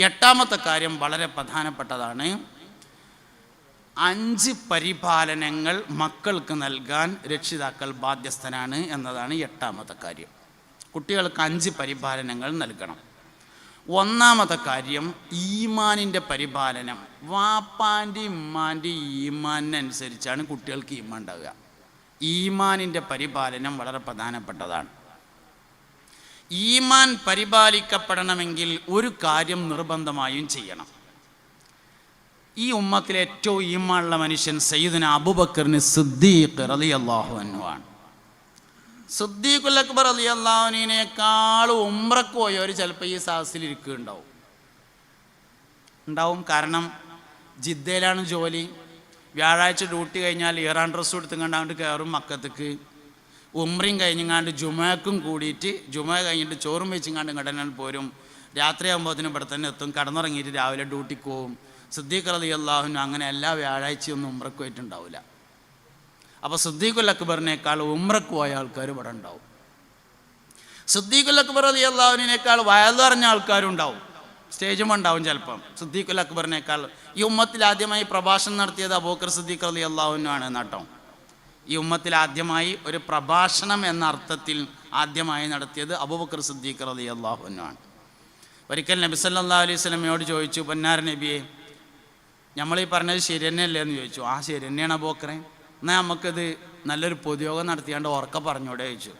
എട്ടാമത്തെ കാര്യം വളരെ പ്രധാനപ്പെട്ടതാണ്. അഞ്ച് പരിപാലനങ്ങൾ മക്കൾക്ക് നൽകാൻ രക്ഷിതാക്കൾ ബാധ്യസ്ഥനാണ് എന്നതാണ് എട്ടാമത്തെ കാര്യം. കുട്ടികൾക്ക് അഞ്ച് പരിപാലനങ്ങൾ നൽകണം. ഒന്നാമത്തെ കാര്യം ഈമാനിന്റെ പരിപാലനം. വാപ്പാന്റെ ഇമ്മാന്റെ ഈമാനിനനുസരിച്ചാണ് കുട്ടികൾക്ക് ഈമാൻ ഉണ്ടാവുക. ഈമാനിന്റെ പരിപാലനം വളരെ പ്രധാനപ്പെട്ടതാണ്. ഈമാൻ പരിപാലിക്കപ്പെടണമെങ്കിൽ ഒരു കാര്യം നിർബന്ധമായും ചെയ്യണം. ഈ ഉമ്മത്തിലെ ഏറ്റവും ഈമാനുള്ള മനുഷ്യൻ സയ്യിദിന അബുബക്കറിന് സിദ്ദീഖ് റലി അള്ളാഹു ആണ്. സിദ്ദീഖുൽ അക്ബർ അലി അള്ളാഹുനേക്കാളും ഉമ്രക്ക് പോയവർ ചിലപ്പോൾ ഈ സാഹസിൽ ഇരിക്കുന്നുണ്ടാവും. ഉണ്ടാവും. കാരണം ജിദ്ദയിലാണ് ജോലി. വ്യാഴാഴ്ച ഡ്യൂട്ടി കഴിഞ്ഞാൽ ഇറാൻ ഡ്രസ്സ് എടുത്തുകൊണ്ട് അങ്ങോട്ട് കയറും മക്കത്തേക്ക്. ഉമ്രയും കഴിഞ്ഞങ്ങാണ്ട് ജുമാക്കും കൂടിയിട്ട് ജുമ കഴിഞ്ഞിട്ട് ചോറും വെച്ചിങ്ങാണ്ട് ഇങ്ങോട്ട് പോരും. രാത്രിയാകുമ്പോഴത്തേനും ഇവിടെ തന്നെ എത്തും കടന്നുറങ്ങിയിട്ട് രാവിലെ ഡ്യൂട്ടിക്ക് പോവും. സിദ്ദീഖ് റലി അള്ളാഹുനും അങ്ങനെ എല്ലാ വ്യാഴാഴ്ചയും ഒന്നും ഉമ്രക്ക് പോയിട്ടുണ്ടാവില്ല അപ്പോൾ സിദ്ദീഖുൽ അക്ബറിനേക്കാൾ ഉമ്രക്ക് പോയ ആൾക്കാർ ഇവിടെ ഉണ്ടാവും. സിദ്ദീഖുൽ അക്ബർ അലി അള്ളാഹുവിനേക്കാൾ വയലറിഞ്ഞ ആൾക്കാരും ഉണ്ടാവും. സ്റ്റേജും ഉണ്ടാവും ചിലപ്പം. സിദ്ദീഖുൽ അക്ബറിനേക്കാൾ ഈ ഉമ്മത്തിൽ ആദ്യമായി പ്രഭാഷണം നടത്തിയത് അബൂക്കർ സിദ്ദീഖ് അലി അള്ളാഹുവിനാണ് നട്ടോ ഈ ഉമ്മത്തിൽ ആദ്യമായി ഒരു പ്രഭാഷണം എന്ന അർത്ഥത്തിൽ ആദ്യമായി നടത്തിയത് അബൂബക്കർ സിദ്ദീഖ് അലി അള്ളാഹുവിനാണ് ഒരിക്കൽ നബി സല്ലാ അലൈഹി സ്വലമയോട് ചോദിച്ചു പൊന്നാര നബിയെ നമ്മൾ ഈ പറഞ്ഞത് ശരി തന്നെയല്ലേ എന്ന് ചോദിച്ചു. ആ ശരി തന്നെയാണ് അബൂക്കറെ എന്നാൽ നമുക്കിത് നല്ലൊരു പൊതുയോഗം നടത്തിയാണ്ട് ഉറക്ക പറഞ്ഞൂടെ ചോദിച്ചു.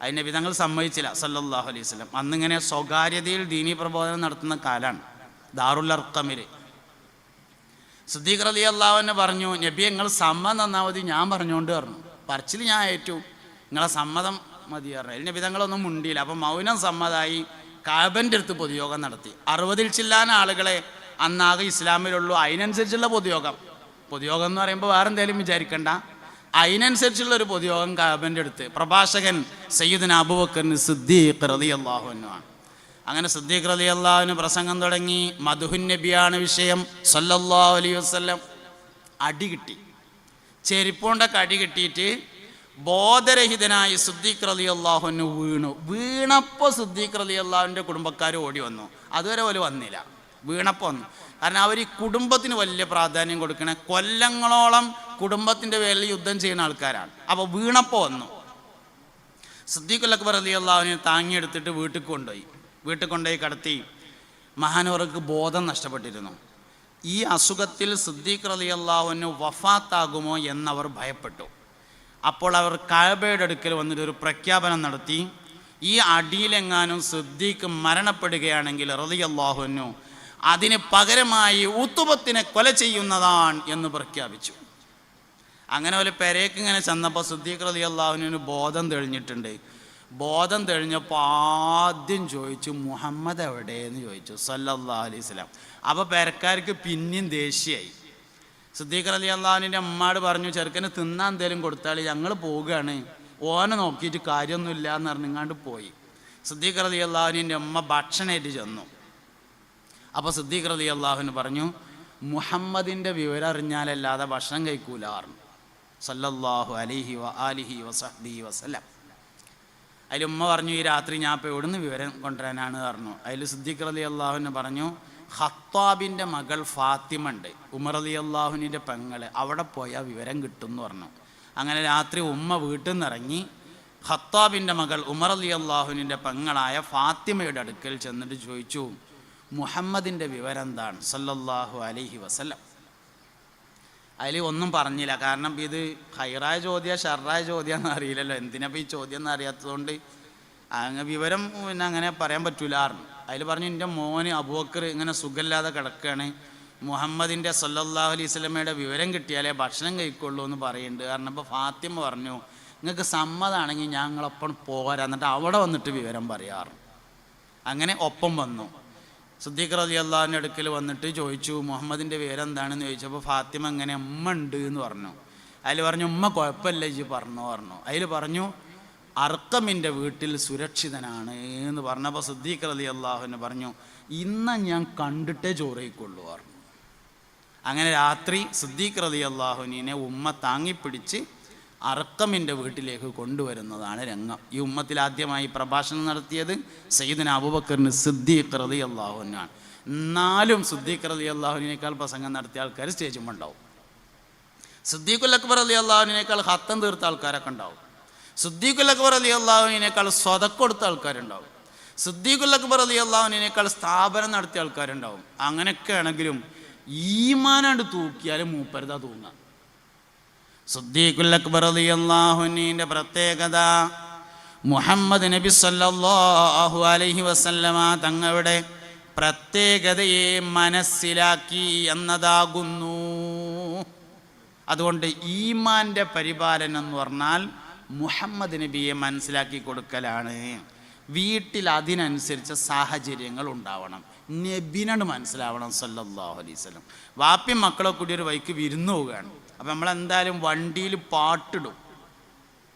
അതിന് നബി തങ്ങൾ സമ്മതിച്ചില്ല സല്ലല്ലാഹു അലൈഹി സ്വലം അന്നിങ്ങനെ സ്വകാര്യതയിൽ ദീനീ പ്രബോധനം നടത്തുന്ന കാലാണ്. ദാറുൽ സിദ്ദീഖ് അലി അള്ളാഹുവിനെ പറഞ്ഞു നബി നിങ്ങൾ സമ്മതം തന്നാൽ മതി ഞാൻ പറഞ്ഞുകൊണ്ട് പറഞ്ഞു. പറച്ചിൽ ഞാൻ ഏറ്റു. നിങ്ങളെ സമ്മതം മതി പറഞ്ഞു. അതിൽ നബി തങ്ങളൊന്നും മുണ്ടിയില്ല. അപ്പം മൗനം സമ്മതമായി കാബന്റെ അടുത്ത് പൊതുയോഗം നടത്തി. അറുപതിൽ ചില്ലാന ആളുകളെ അന്നാകെ ഇസ്ലാമിലുള്ളൂ. അതിനനുസരിച്ചുള്ള പൊതുയോഗം. പൊതുയോഗം എന്ന് പറയുമ്പോൾ വേറെ എന്തെങ്കിലും വിചാരിക്കണ്ട. അതിനനുസരിച്ചുള്ള ഒരു പൊതുയോഗം കാബന്റെ അടുത്ത്. പ്രഭാഷകൻ സയ്യിദിന് അബുബക്കറിന് സിദ്ദീഖ് അള്ളാഹു അള്ളാഹുവിനുമാണ് അങ്ങനെ സിദ്ദീഖ് അലി അള്ളാഹുവിന് പ്രസംഗം തുടങ്ങി. മധുഹുൻ നബിയാണ് വിഷയം. സല്ലല്ലാഹു അലൈഹി വസല്ലം അടി കിട്ടി. ചെരിപ്പോണ്ടൊക്കെ അടി കിട്ടിയിട്ട് ബോധരഹിതനായി സിദ്ദീഖ് അലി അള്ളാഹുവിന് വീണു. വീണപ്പോൾ സിദ്ദീഖ് അലി അള്ളാഹുവിന്റെ കുടുംബക്കാർ ഓടി വന്നു. അതുവരെ പോലെ വന്നില്ല. വീണപ്പോൾ വന്നു. കാരണം അവർ ഈ കുടുംബത്തിന് വലിയ പ്രാധാന്യം കൊടുക്കണ കൊല്ലങ്ങളോളം കുടുംബത്തിന്റെ പേരിൽ യുദ്ധം ചെയ്യുന്ന ആൾക്കാരാണ്. അപ്പോൾ വീണപ്പോൾ വന്നു. സിദ്ദീഖുൽ അക്ബർ അലി അള്ളാഹുവിനെ താങ്ങിയെടുത്തിട്ട് വീട്ടിൽ കൊണ്ടുപോയി. വീട്ടിൽ കൊണ്ടുപോയി കടത്തി മഹാനവർക്ക് ബോധം നഷ്ടപ്പെട്ടിരുന്നു. ഈ അസുഖത്തിൽ സിദ്ദീഖ് അലി അള്ളാഹുവിന് വഫാത്താകുമോ എന്നവർ ഭയപ്പെട്ടു. അപ്പോൾ അവർ കാബയുടെ അടുക്കൽ വന്നിട്ട് ഒരു പ്രഖ്യാപനം നടത്തി. ഈ അടിയിലെങ്ങാനും സിദ്ദീഖ് മരണപ്പെടുകയാണെങ്കിൽ റലി അള്ളാഹുവിനു അതിന് പകരമായി ഉത്തുപത്തിനെ കൊല ചെയ്യുന്നതാണ് എന്ന് പ്രഖ്യാപിച്ചു. അങ്ങനെ ഒരു പെരേക്ക് ഇങ്ങനെ ചെന്നപ്പോൾ സിദ്ദീഖ് റലി അള്ളാഹുവിന് ബോധം തെളിഞ്ഞിട്ടുണ്ട്. ബോധം തെളിഞ്ഞപ്പോൾ ആദ്യം ചോദിച്ചു മുഹമ്മദ് എവിടെയെന്ന് ചോദിച്ചു? സല്ലല്ലാ അലൈഹി സ്വലാം അപ്പോൾ പെരക്കാർക്ക് പിന്നെയും ദേഷ്യമായി. സിദ്ദീഖ് അലി അള്ളാഹുവിന്റെ അമ്മാട് പറഞ്ഞു ചെറുക്കന് തിന്നാൻ എന്തേലും കൊടുത്താൽ ഞങ്ങൾ പോവുകയാണ് ഓനെ നോക്കിയിട്ട് കാര്യമൊന്നുമില്ല എന്ന് പറഞ്ഞിങ്ങാണ്ട് പോയി. സിദ്ദീഖ് അലി അള്ളാഹുവിന്റെ അമ്മ ഭക്ഷണമായിട്ട് ചെന്നു. അപ്പോൾ സിദ്ദീഖ് അലി അള്ളാഹുവിന് പറഞ്ഞു മുഹമ്മദിന്റെ വിവരം അറിഞ്ഞാലല്ലാതെ ഭക്ഷണം കഴിക്കൂല പറഞ്ഞു. സല്ലല്ലാഹു അലിഹി വ ആലിഹി വസഹബി വസല്ലം. അതിൽ ഉമ്മ പറഞ്ഞു ഈ രാത്രി ഞാൻ ഇപ്പോൾ എവിടുന്ന് വിവരം കൊണ്ടുവരാനാണ്? പറഞ്ഞു. അതിൽ സിദ്ദീഖ് അലി അള്ളാഹുവിന് പറഞ്ഞു ഹത്താബിന്റെ മകൾ ഫാത്തിമ ഉണ്ട് ഉമർ അലി അള്ളാഹുവിന്റെ പെങ്ങൾ അവിടെ പോയാൽ വിവരം കിട്ടും എന്ന് പറഞ്ഞു. അങ്ങനെ രാത്രി ഉമ്മ വീട്ടിൽ നിന്ന് ഇറങ്ങി ഹത്താബിന്റെ മകൾ ഉമർ അലി അള്ളാഹുവിന്റെ പെങ്ങളായ ഫാത്തിമയുടെ അടുക്കൽ ചെന്നിട്ട് ചോദിച്ചു മുഹമ്മദിന്റെ വിവരം എന്താണ്? സല്ലല്ലാഹു അലൈഹി വസല്ലം. അതിൽ ഒന്നും പറഞ്ഞില്ല. കാരണം ഇത് ഹൈറായ ചോദ്യ ഷർറായ ചോദ്യമെന്ന് അറിയില്ലല്ലോ. എന്തിനപ്പോൾ ഈ ചോദ്യം എന്ന് അറിയാത്തതുകൊണ്ട് അങ്ങ് വിവരം പിന്നെ അങ്ങനെ പറയാൻ പറ്റൂലായിരുന്നു അതിൽ പറഞ്ഞു എന്റെ മോന് അബൂക്കർ ഇങ്ങനെ സുഖമില്ലാതെ കിടക്കുകയാണ് മുഹമ്മദിന്റെ സല്ലല്ലാഹു അലൈഹി സ്വലമയുടെ വിവരം കിട്ടിയാലേ ഭക്ഷണം കഴിക്കുള്ളൂ എന്ന് പറയുന്നുണ്ട്. കാരണം ഇപ്പോൾ ഫാത്തിമ പറഞ്ഞു നിങ്ങൾക്ക് സമ്മതമാണെങ്കിൽ ഞങ്ങളൊപ്പം പോരാ. എന്നിട്ട് അവിടെ വന്നിട്ട് വിവരം പറയാറ് അങ്ങനെ ഒപ്പം വന്നു. സുദ്ദീഖ് റലി അള്ളാഹിന്റെ അടുക്കൽ വന്നിട്ട് ചോദിച്ചു മുഹമ്മദിന്റെ പേരെന്താണെന്ന് ചോദിച്ചപ്പോൾ ഫാത്തിമ ഇങ്ങനെ ഉമ്മ ഉണ്ട് എന്ന് പറഞ്ഞു. അതിൽ പറഞ്ഞു ഉമ്മ കുഴപ്പമില്ല ഇജ് പറഞ്ഞു പറഞ്ഞു. അതിൽ പറഞ്ഞു അർക്കമിന്റെ വീട്ടിൽ സുരക്ഷിതനാണ് എന്ന് പറഞ്ഞപ്പോൾ സിദ്ദീഖ് റലി അള്ളാഹുവിന് പറഞ്ഞു ഇന്ന് ഞാൻ കണ്ടിട്ടേ ചോറയിക്കൊള്ളൂ പറഞ്ഞു. അങ്ങനെ രാത്രി സിദ്ദീഖ് റലി അള്ളാഹുവിനെ ഉമ്മ താങ്ങിപ്പിടിച്ച് അർക്കമിന്റെ വീട്ടിലേക്ക് കൊണ്ടുവരുന്നതാണ് രംഗം. ഈ ഉമ്മത്തിൽ ആദ്യമായി പ്രഭാഷണം നടത്തിയത് സയ്യിദിന് അബുബക്കറിന് സിദ്ദീഖ് റതി അള്ളാഹുവിനാണ് എന്നാലും സിദ്ദീഖ് റതി അള്ളാഹുവിനേക്കാൾ പ്രസംഗം നടത്തിയ ആൾക്കാർ സ്റ്റേജും ഉണ്ടാവും. സിദ്ദീഖുൽ അക്ബർ അലി അള്ളാഹുവിനേക്കാൾ ഹത്തം തീർത്ത ആൾക്കാരൊക്കെ ഉണ്ടാവും. സിദ്ദീഖുൽ അക്ബർ അലി അള്ളാഹുവിനേക്കാൾ സ്വതക്കൊടുത്ത ആൾക്കാരുണ്ടാവും. സിദ്ദീഖുൽ അക്ബർ അലി അള്ളാഹുവിനേക്കാൾ സ്ഥാപനം നടത്തിയ ആൾക്കാരുണ്ടാവും. അങ്ങനെയൊക്കെ ആണെങ്കിലും ഈമാനാണ്ട് തൂക്കിയാലും മൂപ്പരുതാ തൂങ്ങാം. സിദ്ദീഖുൽ അക്ബർ അലി അള്ളാഹുവിന്റെ പ്രത്യേകത മുഹമ്മദ് നബി സല്ലല്ലാഹു അലൈഹി വസല്ലമ തങ്ങളുടെ പ്രത്യേകതയെ മനസ്സിലാക്കി എന്നതാകുന്നു. അതുകൊണ്ട് ഈമാന്റെ പരിപാലനം എന്ന് പറഞ്ഞാൽ മുഹമ്മദ് നബിയെ മനസ്സിലാക്കി കൊടുക്കലാണ്. വീട്ടിൽ അതിനനുസരിച്ച സാഹചര്യങ്ങൾ ഉണ്ടാവണം. നബിനോട് മനസ്സിലാവണം സല്ലാഹു അലൈഹി വാപ്പി മക്കളെ കൂടി ഒരു വൈക്ക് വിരുന്നു പോവുകയാണ്. അപ്പം നമ്മളെന്തായാലും വണ്ടിയിൽ പാട്ടിടും.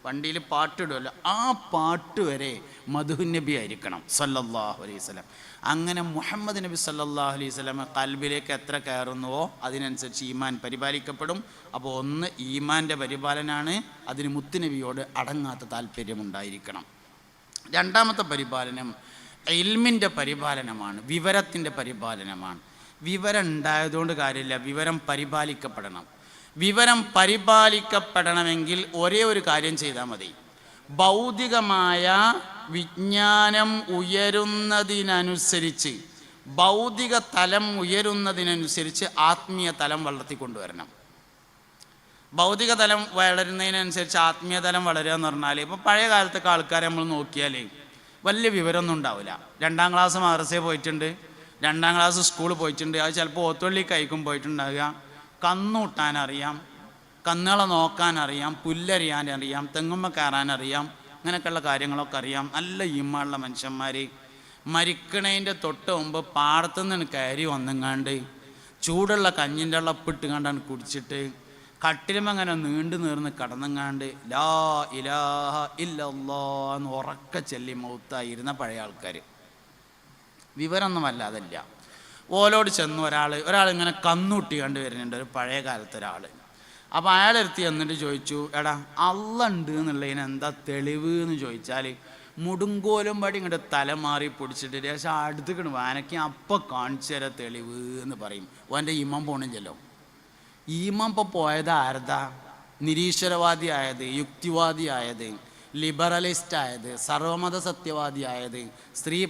വണ്ടിയിൽ പാട്ടിടുമല്ലോ ആ പാട്ട് വരെ മധുഹു നബി ആയിരിക്കണം. സല്ലല്ലാഹു അലൈഹി വസല്ലം. അങ്ങനെ മുഹമ്മദ് നബി സല്ലല്ലാഹു അലൈഹി സ്വലം കൽബിലേക്ക് എത്ര കയറുന്നുവോ അതിനനുസരിച്ച് ഈമാൻ പരിപാലിക്കപ്പെടും. അപ്പോൾ ഒന്ന് ഈമാന്റെ പരിപാലനാണ് അതിന് മുത്തുനബിയോട് അടങ്ങാത്ത താല്പര്യമുണ്ടായിരിക്കണം. രണ്ടാമത്തെ പരിപാലനം ഇൽമിന്റെ പരിപാലനമാണ് വിവരത്തിന്റെ പരിപാലനമാണ്. വിവരം ഉണ്ടായതുകൊണ്ട് കാര്യമില്ല വിവരം പരിപാലിക്കപ്പെടണം. വിവരം പരിപാലിക്കപ്പെടണമെങ്കിൽ ഒരേ ഒരു കാര്യം ചെയ്താൽ മതി. ഭൗതികമായ വിജ്ഞാനം ഉയരുന്നതിനനുസരിച്ച് ഭൗതിക തലം ഉയരുന്നതിനനുസരിച്ച് ആത്മീയ തലം വളർത്തിക്കൊണ്ടുവരണം. ഭൗതിക തലം വളരുന്നതിനനുസരിച്ച് ആത്മീയ തലം വളരുക എന്ന് പറഞ്ഞാൽ ഇപ്പോൾ പഴയ കാലത്തൊക്കെ ആൾക്കാരെ നമ്മൾ നോക്കിയാൽ വലിയ വിവരമൊന്നും ഉണ്ടാവില്ല. രണ്ടാം ക്ലാസ് മദ്രസയിൽ പോയിട്ടുണ്ട്. രണ്ടാം ക്ലാസ് സ്കൂളിൽ പോയിട്ടുണ്ട്. അത് ചിലപ്പോൾ ഓത്തുള്ളി കൈക്കും പോയിട്ടുണ്ടാവുക. കന്നൂട്ടാൻ അറിയാം കന്നുകളെ നോക്കാൻ അറിയാം പുല്ലറിയാൻ അറിയാം തെങ്ങുമ്മ കയറാൻ അറിയാം അങ്ങനെയൊക്കെയുള്ള കാര്യങ്ങളൊക്കെ അറിയാം. നല്ല ഈമുള്ള മനുഷ്യന്മാർ മരിക്കണേന്റെ തൊട്ട് മുമ്പ് പാടത്തുനിന്ന് കയറി വന്നെങ്ങാണ്ട് ചൂടുള്ള കഞ്ഞിന്റെ ഉള്ളപ്പിട്ട് കണ്ടാണ് കുടിച്ചിട്ട് കട്ടിലും അങ്ങനെ നീണ്ടു നീർന്ന് കടന്നെങ്ങാണ്ട് ലാ ഇലാഹ ഇല്ലല്ലോ എന്ന് ഉറക്ക ചെല്ലി മൗത്തായിരുന്ന പഴയ ആൾക്കാർ വിവരമൊന്നും അല്ലാതല്ല ഓലോട് ചെന്ന് ഒരാൾ ഒരാൾ ഇങ്ങനെ കന്നൂട്ടി കണ്ടു വരുന്നുണ്ട് ഒരു പഴയ കാലത്തെ ഒരാൾ അപ്പോൾ അയാളെടുത്ത് എന്നിട്ട് ചോദിച്ചു എടാ അള്ള ഉണ്ട് എന്നുള്ളതിന് എന്താ തെളിവ്? എന്ന് ചോദിച്ചാൽ മുടുങ്കോലും പടി ഇങ്ങോട്ട് തല മാറി പിടിച്ചിട്ട് ശേഷം അടുത്തേക്കണ് വാനയ്ക്ക് അപ്പം കാണിച്ചു തരാം തെളിവ് എന്ന് പറയും. ഓന്റെ ഈമം പോണില്ലല്ലോ. ഈമം ഇപ്പോൾ പോയത് ആരതാ? നിരീശ്വരവാദി ആയത് യുക്തിവാദി ആയത് ലിബറലിസ്റ്റ് ആയത് സർവമത സത്യവാദി ആയത് സ്ത്രീ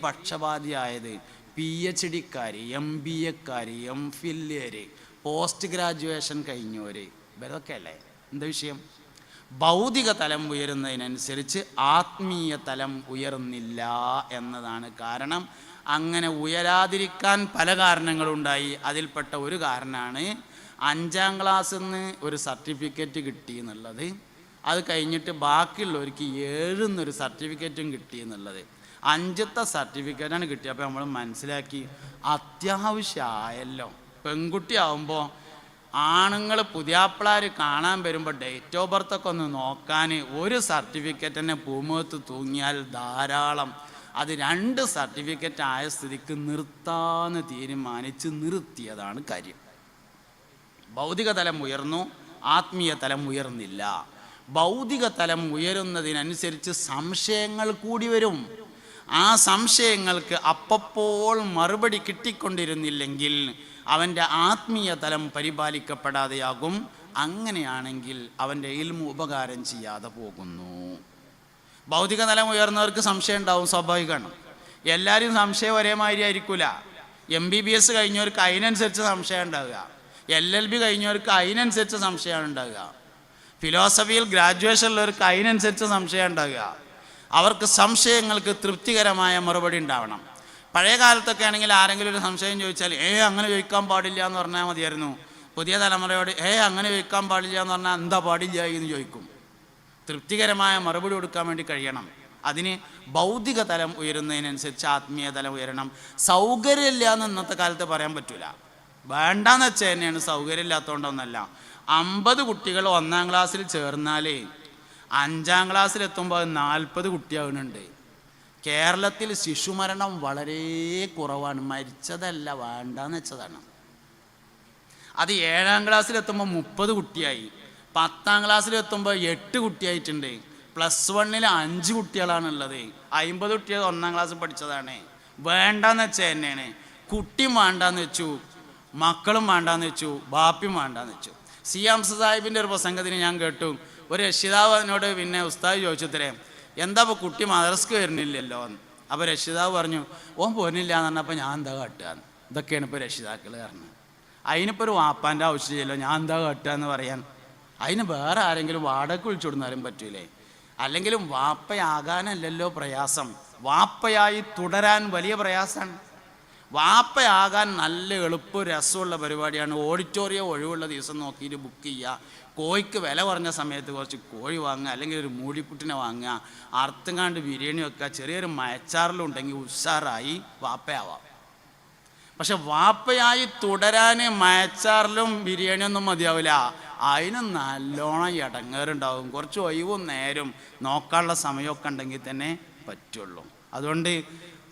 ആയത് പി എച്ച് ഡിക്കാർ എം ബി എക്കാർ എം ഫില്യര് പോസ്റ്റ് ഗ്രാജുവേഷൻ കഴിഞ്ഞവര് ഇവരൊക്കെ അല്ലേ എന്താ വിഷയം? ഭൗതിക തലം ഉയരുന്നതിനനുസരിച്ച് ആത്മീയ തലം ഉയർന്നില്ല എന്നതാണ് കാരണം. അങ്ങനെ ഉയരാതിരിക്കാൻ പല കാരണങ്ങളുണ്ടായി. അതിൽപ്പെട്ട ഒരു കാരണമാണ് അഞ്ചാം ക്ലാസ്സിൽ നിന്ന് ഒരു സർട്ടിഫിക്കറ്റ് കിട്ടി എന്നുള്ളത്. അത് കഴിഞ്ഞിട്ട് ബാക്കിയുള്ളവർക്ക് ഏഴെന്നൊരു സർട്ടിഫിക്കറ്റും കിട്ടി എന്നുള്ളത്. അഞ്ചത്തെ സർട്ടിഫിക്കറ്റാണ് കിട്ടിയപ്പോൾ നമ്മൾ മനസ്സിലാക്കി അത്യാവശ്യമായല്ലോ പെൺകുട്ടി ആവുമ്പോൾ ആണുങ്ങൾ പുതിയാപ്പിളാർ കാണാൻ വരുമ്പോൾ ഡേറ്റ് ഓഫ് ബർത്തൊക്കെ ഒന്ന് നോക്കാൻ ഒരു സർട്ടിഫിക്കറ്റ് തന്നെ പൂമുഖത്ത് തൂങ്ങിയാൽ ധാരാളം. അത് രണ്ട് സർട്ടിഫിക്കറ്റ് ആയ സ്ഥിതിക്ക് നിർത്താന്ന് തീരുമാനിച്ച് നിർത്തിയതാണ് കാര്യം. ഭൗതിക തലം ഉയർന്നു ആത്മീയ തലം ഉയർന്നില്ല. ഭൗതിക തലം ഉയരുന്നതിനനുസരിച്ച് സംശയങ്ങൾ കൂടി വരും. ആ സംശയങ്ങൾക്ക് അപ്പപ്പോൾ മറുപടി കിട്ടിക്കൊണ്ടിരുന്നില്ലെങ്കിൽ അവന്റെ ആത്മീയ തലം പരിപാലിക്കപ്പെടാതെയാകും. അങ്ങനെയാണെങ്കിൽ അവന്റെ ഇൽമു ഉപകാരം ചെയ്യാതെ പോകുന്നു. ഭൗതിക തലം ഉയർന്നവർക്ക് സംശയം ഉണ്ടാവും സ്വാഭാവികമാണ്. എല്ലാവരും സംശയം ഒരേമാതിരി ആയിരിക്കില്ല എം ബി ബി എസ് കഴിഞ്ഞവർക്ക് അതിനനുസരിച്ച് സംശയം ഉണ്ടാവുക. എൽ എൽ ബി കഴിഞ്ഞവർക്ക് അതിനനുസരിച്ച് സംശയമാണ് ഉണ്ടാവുക. ഫിലോസഫിയിൽ ഗ്രാജുവേഷൻ ഉള്ളവർക്ക് അതിനനുസരിച്ച് സംശയം ഉണ്ടാവുക. അവർക്ക് സംശയങ്ങൾക്ക് തൃപ്തികരമായ മറുപടി ഉണ്ടാവണം. പഴയ കാലത്തൊക്കെ ആണെങ്കിൽ ആരെങ്കിലും ഒരു സംശയം ചോദിച്ചാൽ ഏ അങ്ങനെ ചോദിക്കാൻ പാടില്ല എന്ന് പറഞ്ഞാൽ മതിയായിരുന്നു. പുതിയ തലമുറയോട് ഏ അങ്ങനെ ചോദിക്കാൻ പാടില്ല എന്ന് പറഞ്ഞാൽ എന്താ പാടില്ല എന്ന് ചോദിക്കും. തൃപ്തികരമായ മറുപടി കൊടുക്കാൻ വേണ്ടി കഴിയണം. അതിന് ഭൗതിക തലം ഉയരുന്നതിനനുസരിച്ച് ആത്മീയ തലം ഉയരണം. സൗകര്യമില്ല എന്ന് ഇന്നത്തെ കാലത്ത് പറയാൻ പറ്റില്ല വേണ്ടാന്ന് വെച്ചാൽ തന്നെയാണ് സൗകര്യമില്ലാത്തതുകൊണ്ടൊന്നല്ല അമ്പത് കുട്ടികൾ ഒന്നാം ക്ലാസ്സിൽ ചേർന്നാലേ അഞ്ചാം ക്ലാസ്സിലെത്തുമ്പോൾ അത് നാൽപ്പത് കുട്ടിയാകുന്നുണ്ട് കേരളത്തിൽ ശിശുമരണം വളരെ കുറവാണ്. മരിച്ചതല്ല വേണ്ടെന്ന് വെച്ചതാണ്. അത് ഏഴാം ക്ലാസ്സിലെത്തുമ്പോൾ മുപ്പത് കുട്ടിയായി. പത്താം ക്ലാസ്സിൽ എത്തുമ്പോൾ എട്ട് കുട്ടിയായിട്ടുണ്ട്. പ്ലസ് വണ്ണിൽ അഞ്ച് കുട്ടികളാണുള്ളത്. അമ്പത് കുട്ടികൾ ഒന്നാം ക്ലാസ് പഠിച്ചതാണ്. വേണ്ടാന്ന് വെച്ചാൽ തന്നെയാണ്. കുട്ടിയും വേണ്ടാന്ന് വെച്ചു. മക്കളും വേണ്ടാന്ന് വെച്ചു. ബാപ്പിയും വേണ്ടാന്ന് വെച്ചു. സി എം സാഹിബിന്റെ ഒരു പ്രസംഗത്തിന് ഞാൻ കേട്ടു. ഒരു രക്ഷിതാവ് അതിനോട് പിന്നെ ഉസ്താദ് ചോദിച്ചത്രേ എന്താ ഇപ്പോൾ കുട്ടി മദ്രസ്ക്ക് വരുന്നില്ലല്ലോ? എന്ന്. അപ്പോൾ രക്ഷിതാവ് പറഞ്ഞു ഓൻ പോരുന്നില്ല എന്ന് പറഞ്ഞപ്പോൾ ഞാൻ എന്താ കാട്ടുക ഇതൊക്കെയാണ് ഇപ്പോൾ രക്ഷിതാക്കൾ പറഞ്ഞത് അതിനിപ്പോൾ ഒരു വാപ്പാന്റെ ആവശ്യമില്ലല്ലോ ഞാൻ എന്താ കാട്ടുക എന്ന് പറയാൻ. അതിന് വേറെ ആരെങ്കിലും വാടക വിളിച്ചു കൊടുന്നാലും പറ്റൂലേ. അല്ലെങ്കിലും വാപ്പയാകാനല്ലല്ലോ പ്രയാസം. വാപ്പയായി തുടരാൻ വലിയ പ്രയാസമാണ്. വാപ്പയാകാൻ നല്ല എളുപ്പ രസമുള്ള പരിപാടിയാണ്. ഓഡിറ്റോറിയം ഒഴിവുള്ള ദിവസം നോക്കിയിട്ട് ബുക്ക് ചെയ്യുക. കോഴിക്ക് വില കുറഞ്ഞ സമയത്ത് കുറച്ച് കോഴി വാങ്ങുക അല്ലെങ്കിൽ ഒരു മൂടിക്കുട്ടിനെ വാങ്ങുക അർത്ഥങ്ങാണ്ട് ബിരിയാണി വെക്കുക ചെറിയൊരു മയച്ചാറിലുണ്ടെങ്കിൽ ഉഷാറായി വാപ്പയാവാം. പക്ഷെ വാപ്പയായി തുടരാൻ മയച്ചാറിലും ബിരിയാണിയൊന്നും മതിയാവില്ല. അതിന് നല്ലോണം ഇടങ്ങേറുണ്ടാവും. കുറച്ച് ഒഴിവും നേരം. നോക്കാനുള്ള സമയമൊക്കെ ഉണ്ടെങ്കിൽ തന്നെ പറ്റുള്ളൂ. അതുകൊണ്ട്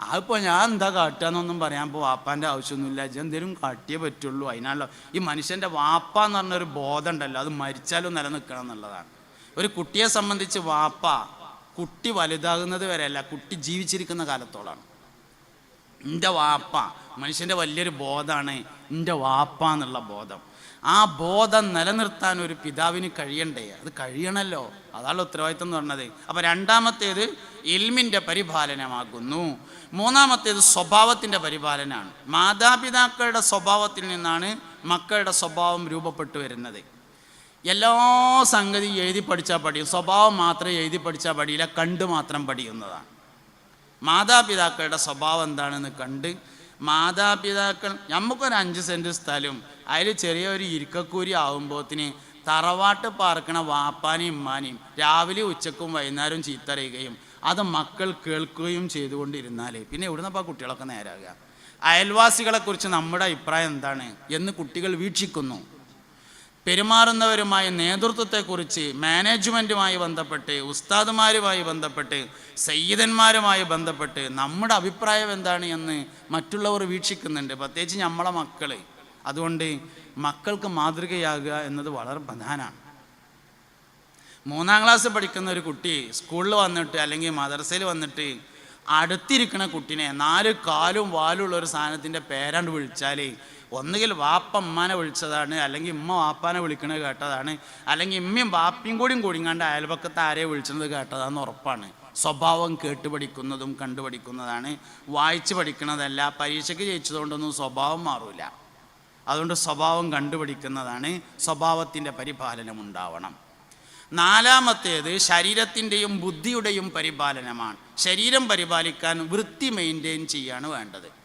അതിപ്പോൾ ഞാൻ എന്താ കാട്ടുകയെന്നൊന്നും പറയാൻ ഇപ്പോൾ വാപ്പാന്റെ ആവശ്യമൊന്നുമില്ല. എന്തേലും കാട്ടിയേ പറ്റുള്ളൂ. അതിനാണല്ലോ ഈ മനുഷ്യന്റെ വാപ്പ എന്ന് പറഞ്ഞൊരു ബോധം ഉണ്ടല്ലോ അത് മരിച്ചാലും നിലനിൽക്കണം എന്നുള്ളതാണ്. ഒരു കുട്ടിയെ സംബന്ധിച്ച് വാപ്പ കുട്ടി വലുതാകുന്നത് വരെയല്ല കുട്ടി ജീവിച്ചിരിക്കുന്ന കാലത്തോളാണ്. എന്റെ വാപ്പ മനുഷ്യന്റെ വലിയൊരു ബോധമാണ് എന്റെ വാപ്പ എന്നുള്ള ബോധം. ആ ബോധം നിലനിർത്താൻ ഒരു പിതാവിന് കഴിയണ്ടേ? അത് കഴിയണല്ലോ. അതാണ് ഉത്തരവാദിത്തം എന്ന് പറഞ്ഞത്. അപ്പം രണ്ടാമത്തേത് ഇൽമിന്റെ പരിപാലനമാകുന്നു. മൂന്നാമത്തേത് സ്വഭാവത്തിന്റെ പരിപാലനമാണ്. മാതാപിതാക്കളുടെ സ്വഭാവത്തിൽ നിന്നാണ് മക്കളുടെ സ്വഭാവം രൂപപ്പെട്ടു വരുന്നത്. എല്ലാ സംഗതി എഴുതി പഠിച്ചാൽ പഠിയും. സ്വഭാവം മാത്രം എഴുതി പഠിച്ചാൽ പഠിയില്ല കണ്ട് മാത്രം പഠിക്കുന്നതാണ് മാതാപിതാക്കളുടെ സ്വഭാവം എന്താണെന്ന് കണ്ട് മാതാപിതാക്കൾ നമുക്കൊരു അഞ്ച് സെന്റ് സ്ഥലവും അതിൽ ചെറിയൊരു ഇരിക്കക്കൂരി ആകുമ്പോത്തിന് തറവാട്ട് പാർക്കണ വാപ്പാനെയും ഉമ്മാനെയും രാവിലെ ഉച്ചക്കും വൈകുന്നേരവും ചീത്തറിയുകയും അത് മക്കൾ കേൾക്കുകയും ചെയ്തുകൊണ്ടിരുന്നാൽ പിന്നെ എവിടുന്നപ്പോൾ കുട്ടികളൊക്കെ നേരാകുക അയൽവാസികളെക്കുറിച്ച് നമ്മുടെ അഭിപ്രായം എന്താണ് എന്ന് കുട്ടികൾ വീക്ഷിക്കുന്നു. പെരുമാറുന്നവരുമായ നേതൃത്വത്തെക്കുറിച്ച് മാനേജ്മെന്റുമായി ബന്ധപ്പെട്ട് ഉസ്താദുമാരുമായി ബന്ധപ്പെട്ട് സയ്യിദന്മാരുമായി ബന്ധപ്പെട്ട് നമ്മുടെ അഭിപ്രായം എന്താണ് എന്ന് മറ്റുള്ളവർ വീക്ഷിക്കുന്നുണ്ട്. പ്രത്യേകിച്ച് നമ്മളെ മക്കൾ അതുകൊണ്ട് മക്കൾക്ക് മാതൃകയാകുക എന്നത് വളരെ പ്രധാനമാണ്. മൂന്നാം ക്ലാസ് പഠിക്കുന്ന ഒരു കുട്ടി സ്കൂളിൽ വന്നിട്ട് അല്ലെങ്കിൽ മദ്രസയിൽ വന്നിട്ട് അടുത്തിരിക്കുന്ന കുട്ടിനെ നാല് കാലും വാലും ഒരു സാധനത്തിന്റെ പേരാണ്ട് വിളിച്ചാൽ ഒന്നുകിൽ വാപ്പ അമ്മാനെ വിളിച്ചതാണ് അല്ലെങ്കിൽ ഉമ്മ വാപ്പാനെ വിളിക്കണത് കേട്ടതാണ് അല്ലെങ്കിൽ ഇമ്മയും വാപ്പയും കൂടിയും കൂടിങ്ങാണ്ട് അയൽപക്കത്ത് ആരെ വിളിച്ചത് കേട്ടതാന്ന് ഉറപ്പാണ്. സ്വഭാവം കേട്ടുപഠിക്കുന്നതും കണ്ടുപഠിക്കുന്നതാണ്. കണ്ടു പഠിക്കുന്നതാണ് വായിച്ച് പഠിക്കുന്നതല്ല പരീക്ഷയ്ക്ക് ജയിച്ചതുകൊണ്ടൊന്നും സ്വഭാവം മാറൂല. അതുകൊണ്ട് സ്വഭാവം കണ്ടുപിടിക്കുന്നതാണ് സ്വഭാവത്തിന്റെ പരിപാലനം ഉണ്ടാവണം നാലാമത്തേത് ശരീരത്തിന്റെയും ബുദ്ധിയുടെയും പരിപാലനമാണ്. ശരീരം പരിപാലിക്കാൻ വൃത്തി മെയിന്റെയിൻ ചെയ്യാണ് വേണ്ടത്.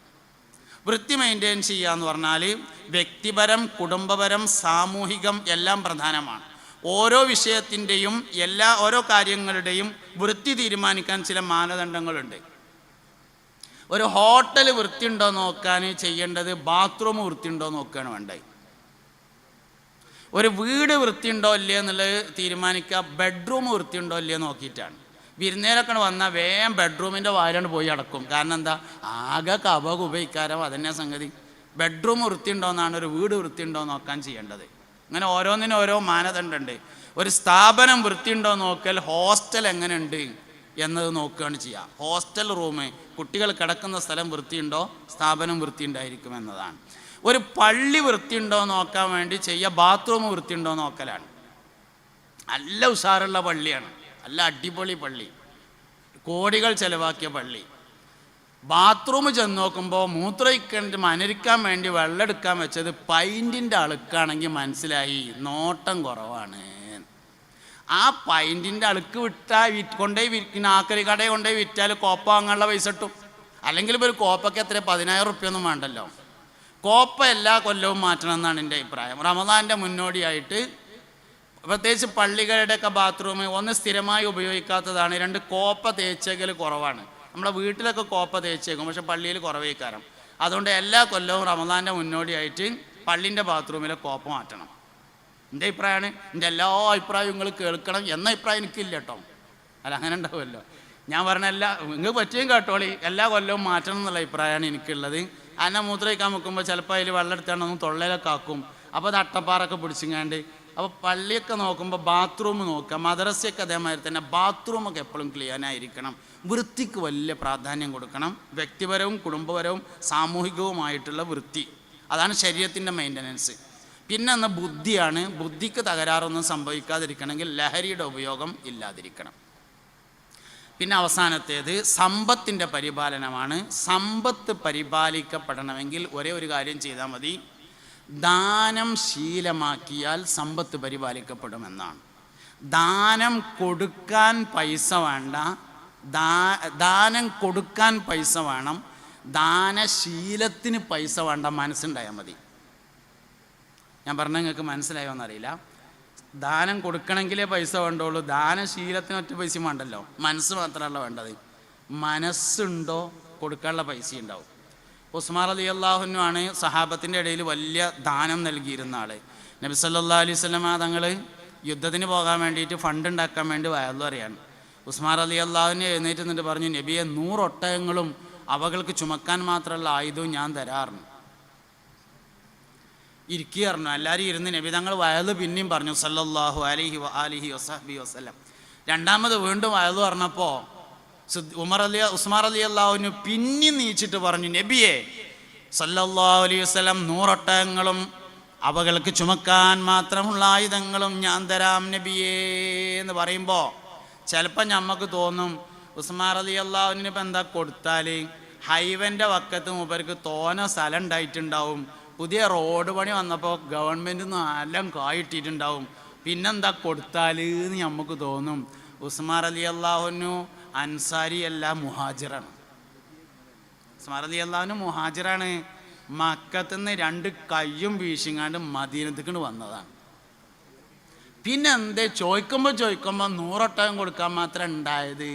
വൃത്തി മെയിന്റെയിൻ ചെയ്യുക എന്ന് പറഞ്ഞാൽ വ്യക്തിപരം കുടുംബപരം സാമൂഹികം എല്ലാം പ്രധാനമാണ്. ഓരോ വിഷയത്തിന്റെയും എല്ലാ ഓരോ കാര്യങ്ങളുടെയും വൃത്തി തീരുമാനിക്കാൻ ചില മാനദണ്ഡങ്ങളുണ്ട്. ഒരു ഹോട്ടൽ വൃത്തിയുണ്ടോ നോക്കാൻ ചെയ്യേണ്ടത് ബാത്റൂം വൃത്തിയുണ്ടോ നോക്കുകയാണ് വേണ്ടത്. ഒരു വീട് വൃത്തിയുണ്ടോ ഇല്ലയോ എന്നുള്ളത് തീരുമാനിക്കുക ബെഡ്റൂം വൃത്തിയുണ്ടോ ഇല്ലയോ നോക്കിയിട്ടാണ്. വിരുന്നേരൊക്കെ വന്നാൽ വേഗം ബെഡ്റൂമിന്റെ വായിലാണ് പോയി അടക്കും. കാരണം എന്താ? ആകെ കവക ഉപയോഗിക്കാരോ അതന്നെ സംഗതി. ബെഡ്റൂം വൃത്തിയുണ്ടോയെന്നാണ് ഒരു വീട് വൃത്തിയുണ്ടോ നോക്കാൻ ചെയ്യേണ്ടത്. അങ്ങനെ ഓരോന്നിനും ഓരോ മാനദണ്ഡമുണ്ട് ഒരു സ്ഥാപനം വൃത്തിയുണ്ടോ നോക്കൽ ഹോസ്റ്റൽ എങ്ങനെയുണ്ട് എന്നത് നോക്കുകയാണ് ചെയ്യുക ഹോസ്റ്റൽ റൂം കുട്ടികൾ കിടക്കുന്ന സ്ഥലം വൃത്തിയുണ്ടോ? സ്ഥാപനം വൃത്തിയുണ്ടായിരിക്കും എന്നതാണ്. ഒരു പള്ളി വൃത്തിയുണ്ടോ നോക്കാൻ വേണ്ടി ചെയ്യുക ബാത്റൂം വൃത്തിയുണ്ടോ നോക്കലാണ്. നല്ല ഉഷാറുള്ള പള്ളിയാണ്. നല്ല അടിപൊളി പള്ളി. കോടികൾ ചെലവാക്കിയ പള്ളി. ബാത്റൂം ചെന്ന് നോക്കുമ്പോൾ മൂത്രയ്ക്കണ്ട് മനരിക്കാൻ വേണ്ടി വെള്ളം എടുക്കാൻ വെച്ചത് പൈന്റിന്റെ അളുക്കാണെങ്കിൽ മനസ്സിലായി. നോട്ടം കുറവാണ്. ആ പൈന്റിന്റെ അളുക്ക് വിട്ടാൽ വിറ്റ് കൊണ്ടുപോയി വിൽക്കുന്ന ആക്കരി കടയിൽ കൊണ്ടുപോയി വിറ്റാൽ കോപ്പ വാങ്ങാനുള്ള പൈസ കിട്ടും. അല്ലെങ്കിൽ ഇപ്പോൾ ഒരു കോപ്പയ്ക്ക് എത്ര പതിനായിരം റുപ്യൊന്നും വേണ്ടല്ലോ. കോപ്പ എല്ലാ കൊല്ലവും മാറ്റണം എന്നാണ് എന്റെ അഭിപ്രായം. റമദാന്റെ മുന്നോടിയായിട്ട് പ്രത്യേകിച്ച് പള്ളികളുടെയൊക്കെ ബാത്റൂം ഒന്ന് സ്ഥിരമായി ഉപയോഗിക്കാത്തതാണ്. രണ്ട് കോപ്പ തേച്ചേക്കൽ കുറവാണ്. നമ്മുടെ വീട്ടിലൊക്കെ കോപ്പ തേച്ചേക്കും പക്ഷെ പള്ളിയിൽ കുറവേക്കാരം അതുകൊണ്ട് എല്ലാ കൊല്ലവും റമദാന്റെ മുന്നോടിയായിട്ട് പള്ളിന്റെ ബാത്റൂമിലെ കോപ്പ മാറ്റണം. എന്റെ അഭിപ്രായമാണ് എന്റെ എല്ലാ അഭിപ്രായവും നിങ്ങൾ കേൾക്കണം എന്ന അഭിപ്രായം എനിക്കില്ല കേട്ടോ അല്ല അങ്ങനെ ഉണ്ടാവുമല്ലോ. ഞാൻ പറഞ്ഞ എല്ലാ നിങ്ങൾക്ക് പറ്റിയും കേട്ടോളി. എല്ലാ കൊല്ലവും മാറ്റണം എന്നുള്ള അഭിപ്രായമാണ് എനിക്കുള്ളത്. അന്നെ മൂത്രയ്ക്കാൻ വെക്കുമ്പോൾ ചിലപ്പോൾ അതിൽ വെള്ളം എടുത്താണ്ടൊന്ന് തൊള്ളയിലൊക്കെ ആക്കും. അപ്പോൾ അത് അട്ടപ്പാറൊക്കെ പിടിച്ചിങ്ങാണ്ട് അപ്പോൾ പള്ളിയൊക്കെ നോക്കുമ്പോൾ ബാത്റൂം നോക്കുക. മദ്രസയൊക്കെ അതേമാതിരി തന്നെ ബാത്റൂമൊക്കെ എപ്പോഴും ക്ലീൻ ആയിരിക്കണം. വൃത്തിക്ക് വലിയ പ്രാധാന്യം കൊടുക്കണം. വ്യക്തിപരവും കുടുംബപരവും സാമൂഹികവുമായിട്ടുള്ള വൃത്തി. അതാണ് ശരീരത്തിന്റെ മെയിന്റനൻസ് പിന്നെ എന്ന ബുദ്ധിയാണ്. ബുദ്ധിക്ക് തകരാറൊന്നും സംഭവിക്കാതിരിക്കണമെങ്കിൽ ലഹരിയുടെ ഉപയോഗം ഇല്ലാതിരിക്കണം. പിന്നെ അവസാനത്തേത് സമ്പത്തിന്റെ പരിപാലനമാണ്. സമ്പത്ത് പരിപാലിക്കപ്പെടണമെങ്കിൽ ഒരേ ഒരു കാര്യം ചെയ്താൽ മതി. ദാനം ശീലമാക്കിയാൽ സമ്പത്ത് പരിപാലിക്കപ്പെടുമെന്നാണ്. ദാനം കൊടുക്കാൻ പൈസ വേണ്ട. ദാനം കൊടുക്കാൻ പൈസ വേണം. ദാനശീലത്തിന് പൈസ വേണ്ട മനസ്സുണ്ടായാൽ മതി. ഞാൻ പറഞ്ഞ നിങ്ങൾക്ക് മനസ്സിലായോ എന്നറിയില്ല. ദാനം കൊടുക്കണമെങ്കിലേ പൈസ വേണ്ടുള്ളൂ. ദാനശീലത്തിന് ഒറ്റ പൈസയും വേണ്ടല്ലോ. മനസ്സ് മാത്രമല്ല വേണ്ടത്. മനസ്സുണ്ടോ? കൊടുക്കാനുള്ള പൈസ ഉണ്ടാവും ഉസ്മാർ അലി അള്ളാഹുനു ആണ് സഹാബത്തിന്റെ ഇടയിൽ വലിയ ദാനം നൽകിയിരുന്ന ആൾ. നബി സല്ലാ അലൈഹി സ്വലമ തങ്ങൾ യുദ്ധത്തിന് പോകാൻ വേണ്ടിയിട്ട് ഫണ്ട് ഉണ്ടാക്കാൻ വേണ്ടി വയലു അറിയാണ് ഉസ്മാൻ അലി അള്ളാഹുവിനെ എഴുന്നേറ്റ് നിന്നിട്ട് പറഞ്ഞു നബിയെ നൂറൊട്ടകങ്ങളും അവകൾക്ക് ചുമക്കാൻ മാത്രമുള്ള ആയുധവും ഞാൻ തരാറുണ്ട്. ഇരിക്കുക പറഞ്ഞു. എല്ലാവരും ഇരുന്ന് നബി തങ്ങൾ വയലു പിന്നെയും പറഞ്ഞു സല്ലാഹു അലിഹി വ ആലിഹി വസഹബി വസ്ലം രണ്ടാമത് വീണ്ടും വയലു പറഞ്ഞപ്പോൾ ഉമർ അലി ഉസ്മാർ അലി അള്ളാഹുവിന് പിന്നി നീച്ചിട്ട് പറഞ്ഞു നബിയെ സല്ലാ അലൈഹി വസ്ലം നൂറൊട്ടകങ്ങളും അവകൾക്ക് ചുമക്കാൻ മാത്രമുള്ള ആയുധങ്ങളും ഞാൻ തരാം നബിയേ എന്ന് പറയുമ്പോൾ ചിലപ്പോൾ ഞമ്മക്ക് തോന്നും ഉസ്മാർ അലി അള്ളാഹുവിന് ഇപ്പം എന്താ കൊടുത്താൽ ഹൈവന്റെ വക്കത്ത് മൂപ്പർക്ക് തോന സ്ഥലം ഉണ്ടായിട്ടുണ്ടാവും. പുതിയ റോഡ് പണി വന്നപ്പോൾ ഗവൺമെന്റ് നല്ല കായിട്ടിട്ടുണ്ടാവും. പിന്നെന്താ കൊടുത്താൽ എന്ന് നമുക്ക് തോന്നും. ഉസ്മാർ അലി അള്ളാഹുനു അൻസാരി അല്ല മുഹാജിറാണ്. സ്മാരതി അള്ളാഹുനു മുഹാജിറാണ് മക്കത്തുനിന്ന് രണ്ട് കയ്യും വീശിങ്ങാണ്ട് മദീനത്തേക്ക് വന്നതാണ്. പിന്നെ എന്തേ ചോദിക്കുമ്പോൾ ചോദിക്കുമ്പോൾ നൂറൊട്ടകം കൊടുക്കാൻ മാത്രം ഉണ്ടായത്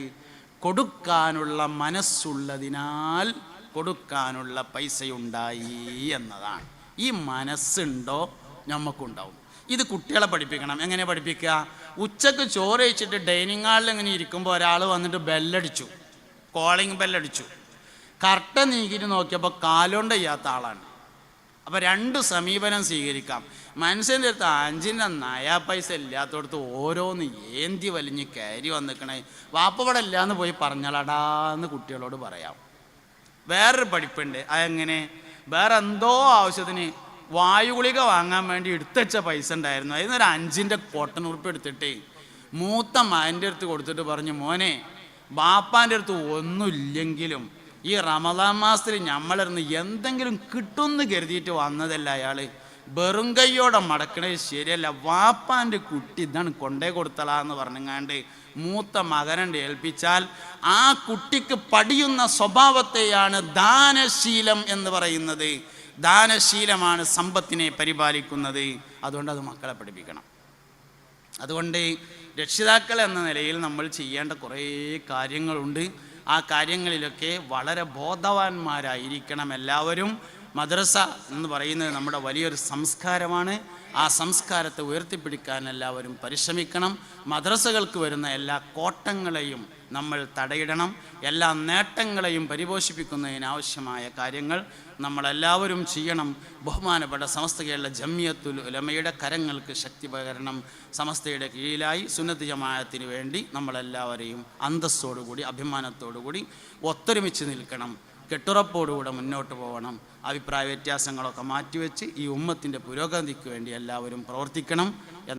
കൊടുക്കാനുള്ള മനസ്സുള്ളതിനാൽ കൊടുക്കാനുള്ള പൈസയുണ്ടായി എന്നതാണ്. ഈ മനസ്സുണ്ടോ? നമുക്കുണ്ടാവും ഇത് കുട്ടികളെ പഠിപ്പിക്കണം. എങ്ങനെ പഠിപ്പിക്കുക? ഉച്ചയ്ക്ക് ചോറ് കഴിച്ചിട്ട് ഡൈനിങ് ഹാളിൽ ഇങ്ങനെ ഇരിക്കുമ്പോൾ ഒരാൾ വന്നിട്ട് ബെല്ലടിച്ചു. കോളിംഗ് ബെല്ലടിച്ചു. കറക്റ്റ് നീക്കിയിട്ട് നോക്കിയപ്പോൾ കാലോണ്ട് ചെയ്യാത്ത ആളാണ്. അപ്പോൾ രണ്ട് സമീപനം സ്വീകരിക്കാം. മനുഷ്യന്റെ അടുത്ത് അഞ്ചിന്റെ നയാ പൈസ ഇല്ലാത്തടത്ത് ഓരോന്ന് ഏന്തി വലിഞ്ഞ് കയറി വന്നിക്കണേ. വാപ്പവിടെ ഇല്ലാന്ന് പോയി പറഞ്ഞളടാന്ന് കുട്ടികളോട് പറയാം. വേറൊരു പഠിപ്പുണ്ട്. അതെങ്ങനെ? വേറെ എന്തോ ആവശ്യത്തിന് വായു ഗുളിക വാങ്ങാൻ വേണ്ടി എടുത്തുവെച്ച പൈസ ഉണ്ടായിരുന്നു. അതിൽ ഒരു അഞ്ചിന്റെ കോട്ടൺ ഉറുപ്പ് എടുത്തിട്ട് മൂത്ത മാന്റെ അടുത്ത് കൊടുത്തിട്ട് പറഞ്ഞു മോനെ ബാപ്പാന്റെ അടുത്ത് ഒന്നുമില്ലെങ്കിലും ഈ റമദാൻ മാസത്തിൽ നമ്മളിരുന്ന് എന്തെങ്കിലും കിട്ടുമെന്ന് കരുതിയിട്ട് വന്നതല്ല അയാൾ വെറും കൈയോടെ മടക്കണേ ശരിയല്ല. വാപ്പാന്റെ കുട്ടി ഇതാണ് കൊണ്ടേ കൊടുത്തലാന്ന് പറഞ്ഞങ്ങാണ്ട് മൂത്ത മകനുണ്ട് ഏൽപ്പിച്ചാൽ ആ കുട്ടിക്ക് പടിയുന്ന സ്വഭാവത്തെയാണ് ദാനശീലം എന്ന് പറയുന്നത്. ദാനശീലമാണ് സമ്പത്തിനെ പരിപാലിക്കുന്നത്. അതുകൊണ്ട് അത് മക്കളെ പഠിപ്പിക്കണം. അതുകൊണ്ട് രക്ഷിതാക്കൾ എന്ന നിലയിൽ നമ്മൾ ചെയ്യേണ്ട കുറേ കാര്യങ്ങളുണ്ട്. ആ കാര്യങ്ങളിലൊക്കെ വളരെ ബോധവാന്മാരായിരിക്കണം എല്ലാവരും. മദ്രസ എന്ന് പറയുന്നത് നമ്മുടെ വലിയൊരു സംസ്കാരമാണ്. ആ സംസ്കാരത്തെ ഉയർത്തിപ്പിടിക്കാൻ എല്ലാവരും പരിശ്രമിക്കണം. മദ്രസകൾക്ക് വരുന്ന എല്ലാ കോട്ടങ്ങളെയും നമ്മൾ തടയിടണം. എല്ലാ നേട്ടങ്ങളെയും പരിപോഷിപ്പിക്കുന്നതിനാവശ്യമായ കാര്യങ്ങൾ നമ്മളെല്ലാവരും ചെയ്യണം. ബഹുമാനപ്പെട്ട സമസ്ത കേരള ജമ്മിയത്തുൽ ഉലമയുടെ കരങ്ങൾക്ക് ശക്തി പകരണം. സമസ്തയുടെ കീഴിലായി സുന്നത്ത് ജമാഅത്തിന് വേണ്ടി നമ്മളെല്ലാവരെയും അന്തസ്സോടുകൂടി അഭിമാനത്തോടുകൂടി ഒത്തൊരുമിച്ച് നിൽക്കണം. കെട്ടുറപ്പോടുകൂടെ മുന്നോട്ട് പോകണം അഭിപ്രായ വ്യത്യാസങ്ങളൊക്കെ മാറ്റിവെച്ച് ഈ ഉമ്മത്തിന്റെ പുരോഗതിക്ക് വേണ്ടി എല്ലാവരും പ്രവർത്തിക്കണം